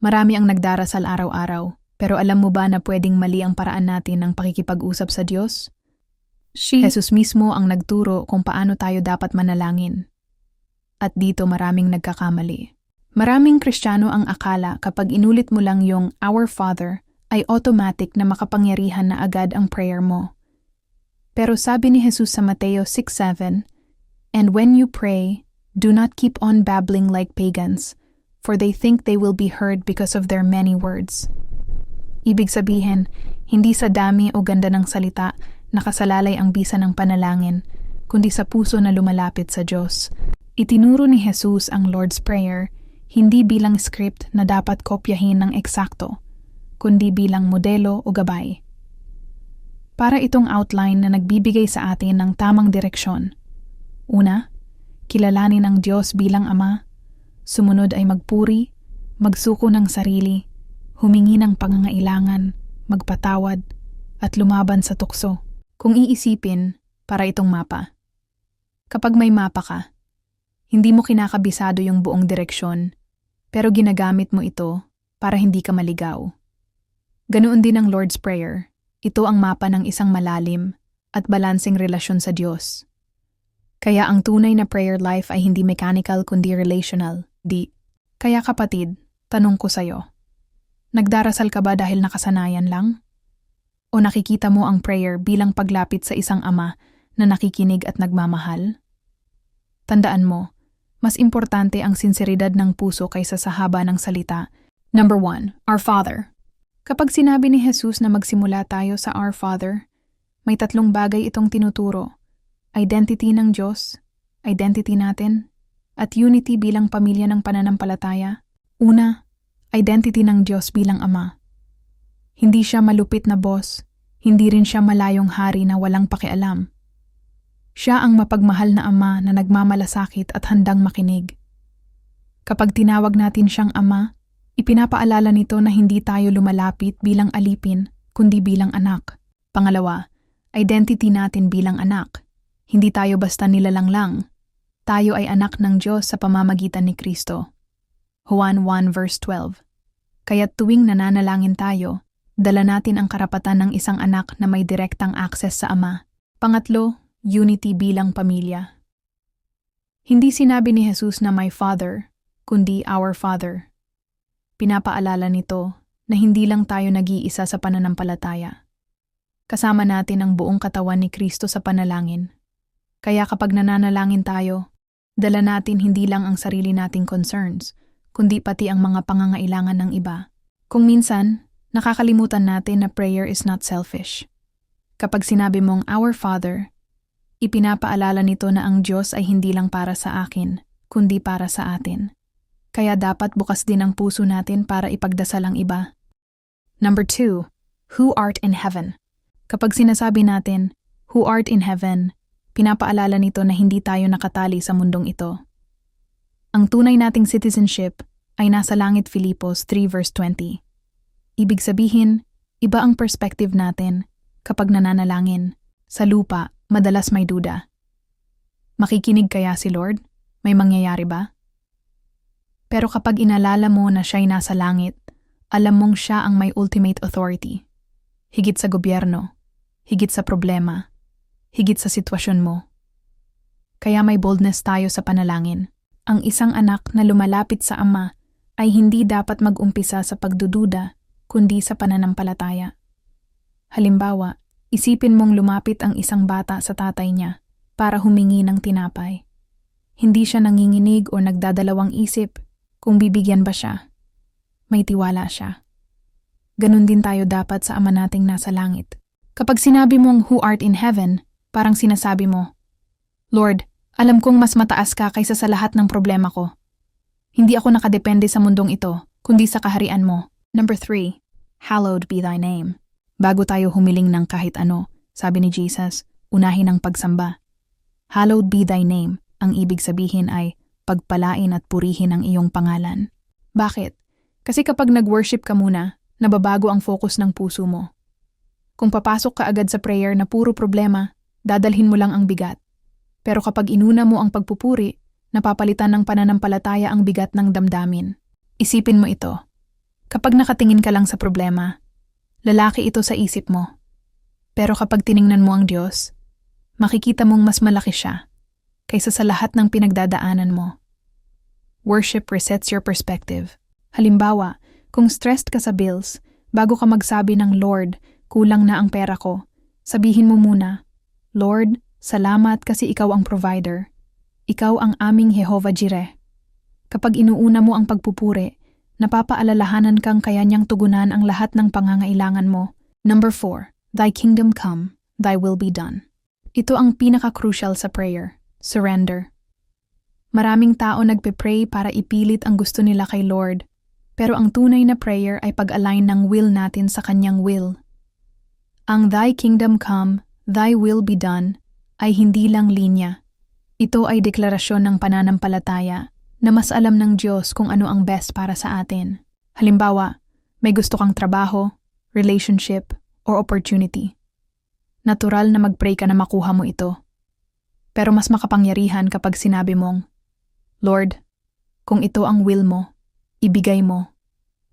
Marami ang nagdarasal araw-araw, pero alam mo ba na pwedeng mali ang paraan natin ng pakikipag-usap sa Diyos? She Jesus mismo ang nagturo kung paano tayo dapat manalangin. At dito maraming nagkakamali. Maraming Kristiyano ang akala kapag inulit mo lang yung Our Father ay automatic na makapangyarihan na agad ang prayer mo. Pero sabi ni Jesus sa Mateo 6.7, And when you pray, do not keep on babbling like pagans, for they think they will be heard because of their many words. Ibig sabihin, hindi sa dami o ganda ng salita nakasalalay ang bisa ng panalangin, kundi sa puso na lumalapit sa Diyos. Itinuro ni Jesus ang Lord's Prayer hindi bilang script na dapat kopyahin ng eksakto, kundi bilang modelo o gabay. Para itong outline na nagbibigay sa atin ng tamang direksyon. Una, kilalanin ang Diyos bilang Ama. Sumunod ay magpuri, magsuko ng sarili, humingi ng pangangailangan, magpatawad, at lumaban sa tukso. Kung iisipin, para itong mapa. Kapag may mapa ka, hindi mo kinakabisado yung buong direksyon, pero ginagamit mo ito para hindi ka maligaw. Ganoon din ang Lord's Prayer. Ito ang mapa ng isang malalim at balansing relasyon sa Diyos. Kaya ang tunay na prayer life ay hindi mechanical kundi relational, di. Kaya kapatid, tanong ko sa'yo, nagdarasal ka ba dahil nakasanayan lang? O nakikita mo ang prayer bilang paglapit sa isang ama na nakikinig at nagmamahal? Tandaan mo, mas importante ang sinseridad ng puso kaysa sa haba ng salita. Number 1. Our Father. Kapag sinabi ni Jesus na magsimula tayo sa Our Father, may tatlong bagay itong tinuturo. Identity ng Diyos, identity natin, at unity bilang pamilya ng pananampalataya. Una, identity ng Diyos bilang Ama. Hindi siya malupit na boss, hindi rin siya malayong hari na walang pakialam. Siya ang mapagmahal na ama na nagmamalasakit at handang makinig. Kapag tinawag natin siyang ama, ipinapaalala nito na hindi tayo lumalapit bilang alipin, kundi bilang anak. Pangalawa, identity natin bilang anak. Hindi tayo basta nilalang lang. Tayo ay anak ng Diyos sa pamamagitan ni Kristo. Juan 1 verse 12 Kaya tuwing nananalangin tayo, dala natin ang karapatan ng isang anak na may direktang access sa Ama. Pangatlo, unity bilang pamilya. Hindi sinabi ni Jesus na my Father, kundi our Father. Pinapaalala nito na hindi lang tayo nag-iisa sa pananampalataya. Kasama natin ang buong katawan ni Kristo sa panalangin. Kaya kapag nananalangin tayo, dala natin hindi lang ang sarili nating concerns, kundi pati ang mga pangangailangan ng iba. Kung minsan, nakakalimutan natin na prayer is not selfish. Kapag sinabi mong Our Father, ipinapaalala nito na ang Diyos ay hindi lang para sa akin, kundi para sa atin. Kaya dapat bukas din ang puso natin para ipagdasal ang iba. Number two, Who art in heaven? Kapag sinasabi natin, Who art in heaven, pinapaalala nito na hindi tayo nakatali sa mundong ito. Ang tunay nating citizenship ay nasa langit Filipos 3 verse 20. Ibig sabihin, iba ang perspective natin kapag nananalangin. Sa lupa, madalas may duda. Makikinig kaya si Lord? May mangyayari ba? Pero kapag inalala mo na siya'y nasa langit, alam mong siya ang may ultimate authority. Higit sa gobyerno, higit sa problema, higit sa sitwasyon mo. Kaya may boldness tayo sa panalangin. Ang isang anak na lumalapit sa ama ay hindi dapat mag-umpisa sa pagdududa, kundi sa pananampalataya. Halimbawa, isipin mong lumapit ang isang bata sa tatay niya para humingi ng tinapay. Hindi siya nanginginig o nagdadalawang isip kung bibigyan ba siya. May tiwala siya. Ganon din tayo dapat sa ama nating nasa langit. Kapag sinabi mong who art in heaven, parang sinasabi mo, Lord, alam kong mas mataas ka kaysa sa lahat ng problema ko. Hindi ako nakadepende sa mundong ito, kundi sa kaharian mo. Number 3. Hallowed be thy name. Bago tayo humiling ng kahit ano, sabi ni Jesus, unahin ang pagsamba. Hallowed be thy name, ang ibig sabihin ay pagpalain at purihin ang iyong pangalan. Bakit? Kasi kapag nag-worship ka muna, nababago ang focus ng puso mo. Kung papasok ka agad sa prayer na puro problema, dadalhin mo lang ang bigat. Pero kapag inuna mo ang pagpupuri, napapalitan ng pananampalataya ang bigat ng damdamin. Isipin mo ito. Kapag nakatingin ka lang sa problema, lalaki ito sa isip mo. Pero kapag tiningnan mo ang Diyos, makikita mong mas malaki siya kaysa sa lahat ng pinagdadaanan mo. Worship resets your perspective. Halimbawa, kung stressed ka sa bills, bago ka magsabi ng Lord, kulang na ang pera ko, sabihin mo muna, Lord, salamat kasi ikaw ang provider. Ikaw ang aming Jehovah Jireh. Kapag inuuna mo ang pagpupuri, napapaalalahanan kang kaya niyang tugunan ang lahat ng pangangailangan mo. Number 4. Thy kingdom come, thy will be done. Ito ang pinaka-crucial sa prayer, surrender. Maraming tao nagpe-pray para ipilit ang gusto nila kay Lord, pero ang tunay na prayer ay pag-align ng will natin sa kanyang will. Ang Thy kingdom come, Thy will be done ay hindi lang linya. Ito ay deklarasyon ng pananampalataya na mas alam ng Diyos kung ano ang best para sa atin. Halimbawa, may gusto kang trabaho, relationship, or opportunity. Natural na mag-pray ka na makuha mo ito. Pero mas makapangyarihan kapag sinabi mong, Lord, kung ito ang will mo, ibigay mo.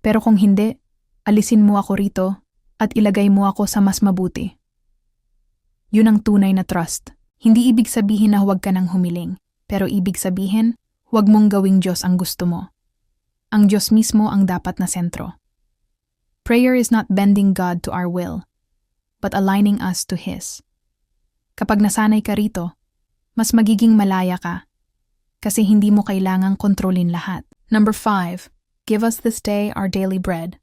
Pero kung hindi, alisin mo ako rito at ilagay mo ako sa mas mabuti. Yun ang tunay na trust. Hindi ibig sabihin na huwag ka nang humiling, pero ibig sabihin, huwag mong gawing Diyos ang gusto mo. Ang Diyos mismo ang dapat na sentro. Prayer is not bending God to our will, but aligning us to His. Kapag nasanay ka rito, mas magiging malaya ka kasi hindi mo kailangang kontrolin lahat. Number 5. Give us this day our daily bread.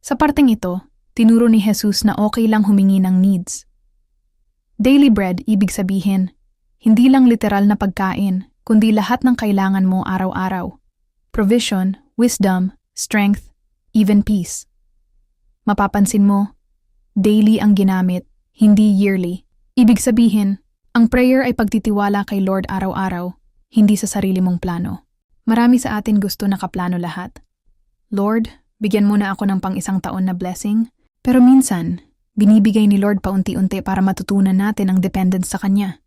Sa parteng ito, tinuro ni Jesus na okay lang humingi ng needs. Daily bread ibig sabihin, hindi lang literal na pagkain, kundi lahat ng kailangan mo araw-araw. Provision, wisdom, strength, even peace. Mapapansin mo, daily ang ginamit, hindi yearly. Ibig sabihin, ang prayer ay pagtitiwala kay Lord araw-araw, hindi sa sarili mong plano. Marami sa atin gusto nakaplano lahat. Lord, bigyan mo na ako ng pang isang taon na blessing, pero minsan, binibigay ni Lord paunti-unti para matutunan natin ang dependence sa Kanya.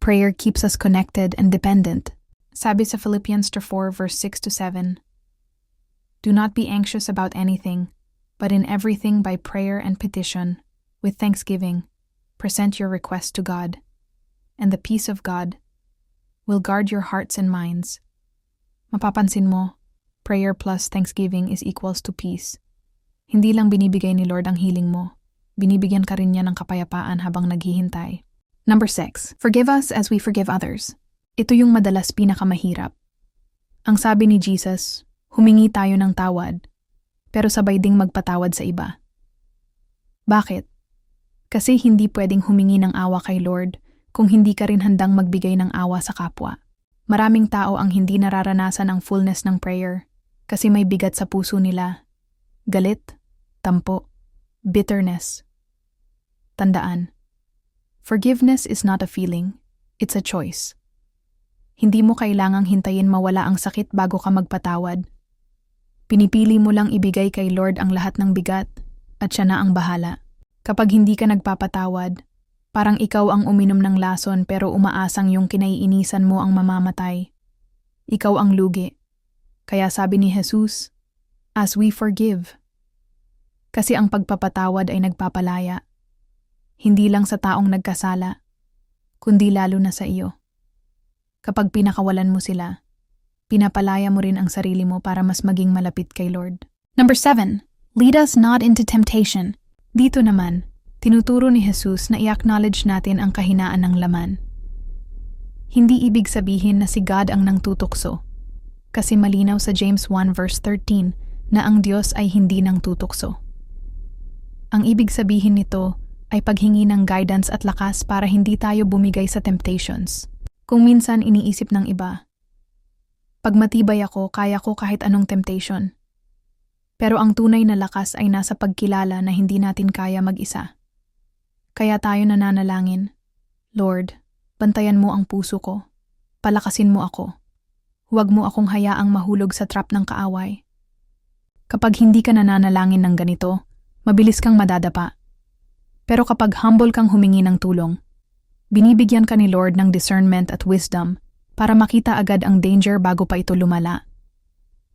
Prayer keeps us connected and dependent. Sabi sa Philippians 4 verse 6 to 7, Do not be anxious about anything, but in everything by prayer and petition, with thanksgiving, present your request to God, and the peace of God will guard your hearts and minds. Mapapansin mo, prayer plus thanksgiving is equals to peace. Hindi lang binibigay ni Lord ang healing mo, binibigyan ka rin niya ng kapayapaan habang naghihintay. Number 6. Forgive us as we forgive others. Ito yung madalas pinakamahirap. Ang sabi ni Jesus, humingi tayo ng tawad, pero sabay ding magpatawad sa iba. Bakit? Kasi hindi pwedeng humingi ng awa kay Lord kung hindi ka rin handang magbigay ng awa sa kapwa. Maraming tao ang hindi nararanasan ang fullness ng prayer kasi may bigat sa puso nila. Galit, tampo, bitterness. Tandaan, forgiveness is not a feeling, it's a choice. Hindi mo kailangang hintayin mawala ang sakit bago ka magpatawad. Pinipili mo lang ibigay kay Lord ang lahat ng bigat at siya na ang bahala. Kapag hindi ka nagpapatawad, parang ikaw ang uminom ng lason pero umaasang yung kinaiinisan mo ang mamamatay. Ikaw ang lugi. Kaya sabi ni Jesus, as we forgive. Kasi ang pagpapatawad ay nagpapalaya. Hindi lang sa taong nagkasala, kundi lalo na sa iyo. Kapag pinakawalan mo sila, pinapalaya mo rin ang sarili mo para mas maging malapit kay Lord. Number 7. Lead us not into temptation. Dito naman, tinuturo ni Jesus na i-acknowledge natin ang kahinaan ng laman. Hindi ibig sabihin na si God ang nangtutukso, kasi malinaw sa James 1 verse 13 na ang Diyos ay hindi nang tutukso. Ang ibig sabihin nito ay paghingi ng guidance at lakas para hindi tayo bumigay sa temptations. Kung minsan iniisip ng iba, pag matibay ako, kaya ko kahit anong temptation. Pero ang tunay na lakas ay nasa pagkilala na hindi natin kaya mag-isa. Kaya tayo nananalangin, Lord, bantayan mo ang puso ko, palakasin mo ako. Huwag mo akong hayaang mahulog sa trap ng kaaway. Kapag hindi ka nananalangin ng ganito, mabilis kang madadapa. Pero kapag humble kang humingi ng tulong, binibigyan ka ni Lord ng discernment at wisdom para makita agad ang danger bago pa ito lumala.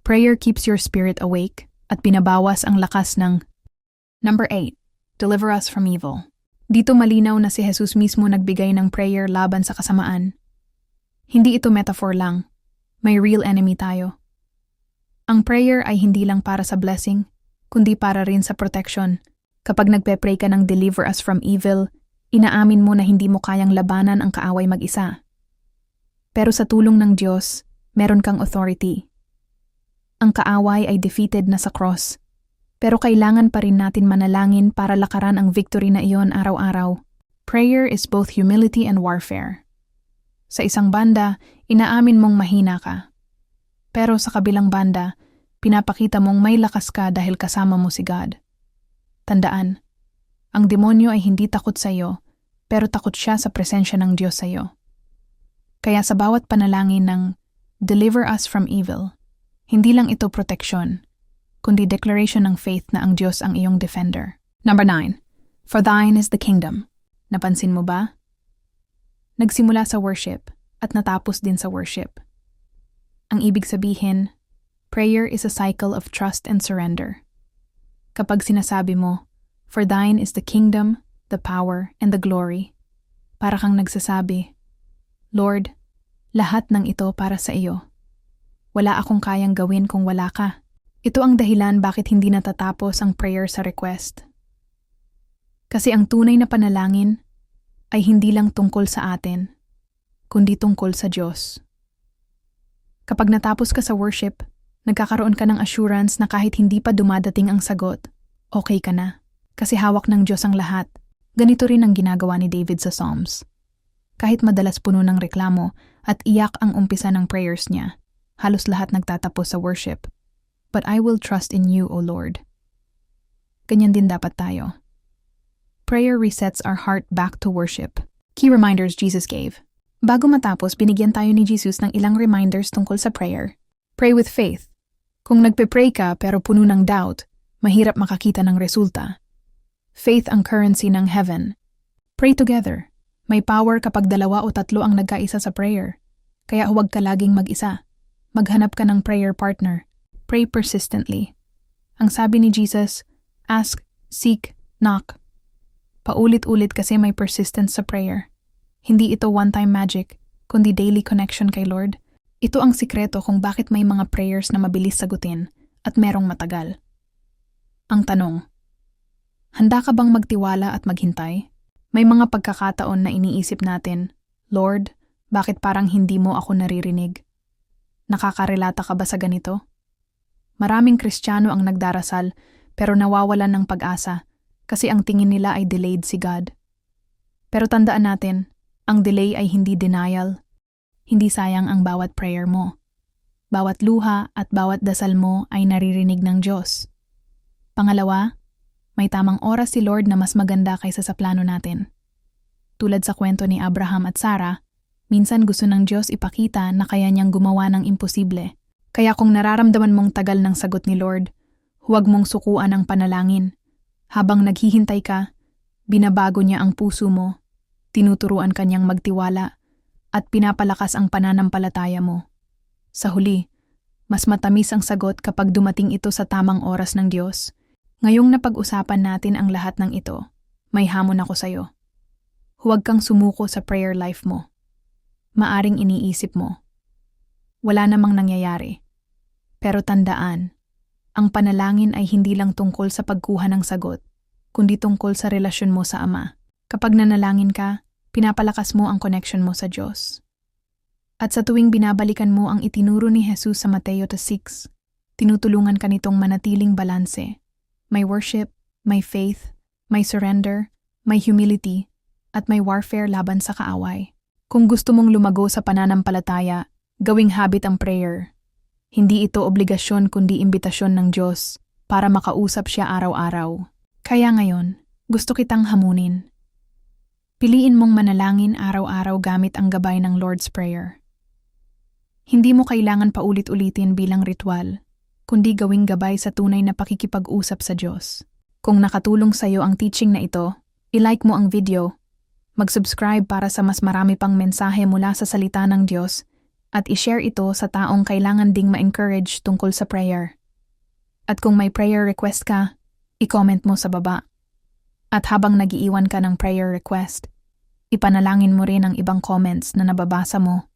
Prayer keeps your spirit awake at binabawas ang lakas ng Number 8. Deliver us from evil. Dito malinaw na si Jesus mismo nagbigay ng prayer laban sa kasamaan. Hindi ito metaphor lang. May real enemy tayo. Ang prayer ay hindi lang para sa blessing, kundi para rin sa protection. Kapag nagpe-pray ka ng deliver us from evil, inaamin mo na hindi mo kayang labanan ang kaaway mag-isa. Pero sa tulong ng Diyos, meron kang authority. Ang kaaway ay defeated na sa cross, pero kailangan pa rin natin manalangin para lakaran ang victory na iyon araw-araw. Prayer is both humility and warfare. Sa isang banda, inaamin mong mahina ka. Pero sa kabilang banda, pinapakita mong may lakas ka dahil kasama mo si God. Tandaan, ang demonyo ay hindi takot sa iyo, pero takot siya sa presensya ng Diyos sa iyo. Kaya sa bawat panalangin ng Deliver us from evil, hindi lang ito proteksyon, kundi declaration ng faith na ang Diyos ang iyong defender. Number 9. For thine is the kingdom. Napansin mo ba? Nagsimula sa worship at natapos din sa worship. Ang ibig sabihin, prayer is a cycle of trust and surrender. Kapag sinasabi mo, For thine is the kingdom, the power, and the glory, para kang nagsasabi, Lord, lahat ng ito para sa iyo. Wala akong kayang gawin kung wala ka. Ito ang dahilan bakit hindi natatapos ang prayer sa request. Kasi ang tunay na panalangin ay hindi lang tungkol sa atin, kundi tungkol sa Diyos. Kapag natapos ka sa worship, nagkakaroon ka ng assurance na kahit hindi pa dumadating ang sagot, okay ka na. Kasi hawak ng Diyos ang lahat. Ganito rin ang ginagawa ni David sa Psalms. Kahit madalas puno ng reklamo at iyak ang umpisa ng prayers niya, halos lahat nagtatapos sa worship. But I will trust in you, O Lord. Ganyan din dapat tayo. Prayer resets our heart back to worship. Key reminders Jesus gave. Bago matapos, binigyan tayo ni Jesus ng ilang reminders tungkol sa prayer. Pray with faith. Kung nagpe-pray ka pero puno ng doubt, mahirap makakita ng resulta. Faith ang currency ng heaven. Pray together. May power kapag dalawa o tatlo ang nagkaisa sa prayer. Kaya huwag ka laging mag-isa. Maghanap ka ng prayer partner. Pray persistently. Ang sabi ni Jesus, ask, seek, knock. Paulit-ulit kasi may persistence sa prayer. Hindi ito one-time magic, kundi daily connection kay Lord. Ito ang sikreto kung bakit may mga prayers na mabilis sagutin at merong matagal. Ang tanong, handa ka bang magtiwala at maghintay? May mga pagkakataon na iniisip natin, Lord, bakit parang hindi mo ako naririnig? Nakakarelata ka ba sa ganito? Maraming Kristiyano ang nagdarasal pero nawawalan ng pag-asa kasi ang tingin nila ay delayed si God. Pero tandaan natin, ang delay ay hindi denial. Hindi sayang ang bawat prayer mo. Bawat luha at bawat dasal mo ay naririnig ng Diyos. Pangalawa, may tamang oras si Lord na mas maganda kaysa sa plano natin. Tulad sa kwento ni Abraham at Sarah, minsan gusto ng Diyos ipakita na kaya niyang gumawa ng imposible. Kaya kung nararamdaman mong tagal ng sagot ni Lord, huwag mong sukuan ang panalangin. Habang naghihintay ka, binabago niya ang puso mo, tinuturuan kanyang magtiwala, at pinapalakas ang pananampalataya mo. Sa huli, mas matamis ang sagot kapag dumating ito sa tamang oras ng Diyos Ngayong napag-usapan natin ang lahat ng ito, may hamon ako sa'yo. Huwag kang sumuko sa prayer life mo. Maaring iniisip mo. Wala namang nangyayari. Pero tandaan, ang panalangin ay hindi lang tungkol sa pagkuha ng sagot, kundi tungkol sa relasyon mo sa Ama. Kapag nanalangin ka, pinapalakas mo ang connection mo sa Diyos. At sa tuwing binabalikan mo ang itinuro ni Jesus sa Mateo 6, tinutulungan ka nitong manatiling balanse may worship, may faith, may surrender, may humility, at may warfare laban sa kaaway. Kung gusto mong lumago sa pananampalataya, gawing habit ang prayer. Hindi ito obligasyon kundi imbitasyon ng Diyos para makausap siya araw-araw. Kaya ngayon, gusto kitang hamunin. Piliin mong manalangin araw-araw gamit ang gabay ng Lord's Prayer. Hindi mo kailangan paulit-ulitin bilang ritual kundi gawing gabay sa tunay na pakikipag-usap sa Diyos. Kung nakatulong sa iyo ang teaching na ito, ilike mo ang video, mag-subscribe para sa mas marami pang mensahe mula sa salita ng Diyos, at ishare ito sa taong kailangan ding ma-encourage tungkol sa prayer. At kung may prayer request ka, i-comment mo sa baba. At habang nagiiwan ka ng prayer request, ipanalangin mo rin ang ibang comments na nababasa mo